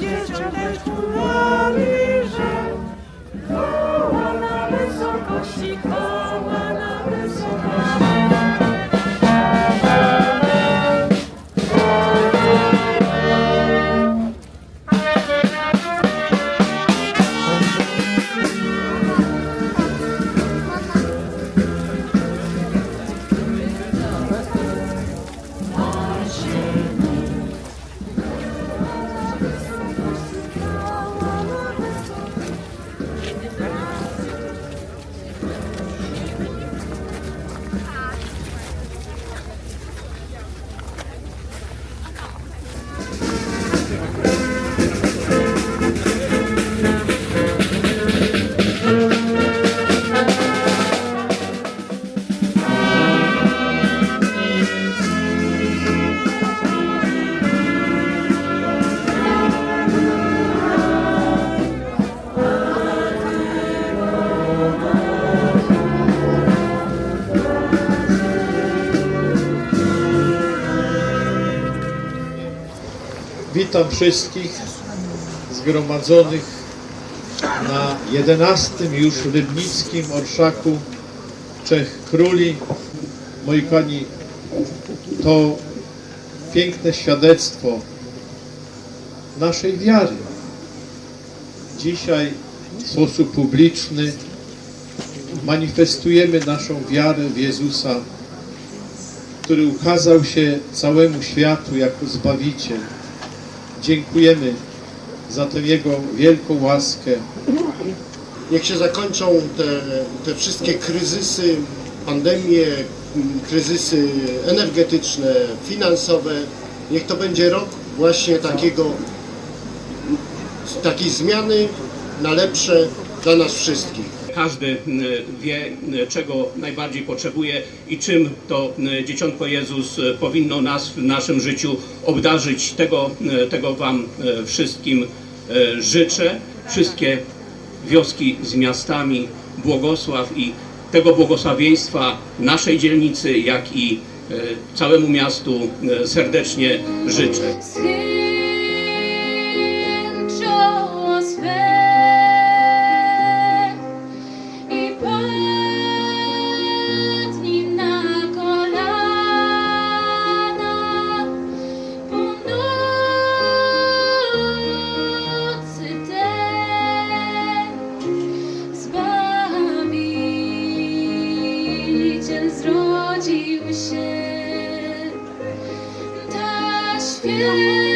дівчинечку Марію. Witam wszystkich zgromadzonych na 11 już rybnickim orszaku Trzech Króli. Moi kochani, to piękne świadectwo naszej wiary. Dzisiaj w sposób publiczny manifestujemy naszą wiarę w Jezusa, który ukazał się całemu światu jako Zbawiciel. Dziękujemy za tę Jego wielką łaskę. Niech się zakończą te, te wszystkie kryzysy, pandemie, kryzysy energetyczne, finansowe. Niech to będzie rok właśnie takiego, takiej zmiany na lepsze dla nas wszystkich. Każdy y, wie, y, czego najbardziej potrzebuje i czym to y, Dzieciątko Jezus powinno nas w naszym życiu obdarzyć. Tego, tego Wam wszystkim życzę. Wszystkie wioski z miastami, błogosław i tego błogosławieństwa naszej dzielnicy, jak i całemu miastu serdecznie życzę. straciły się na świecie.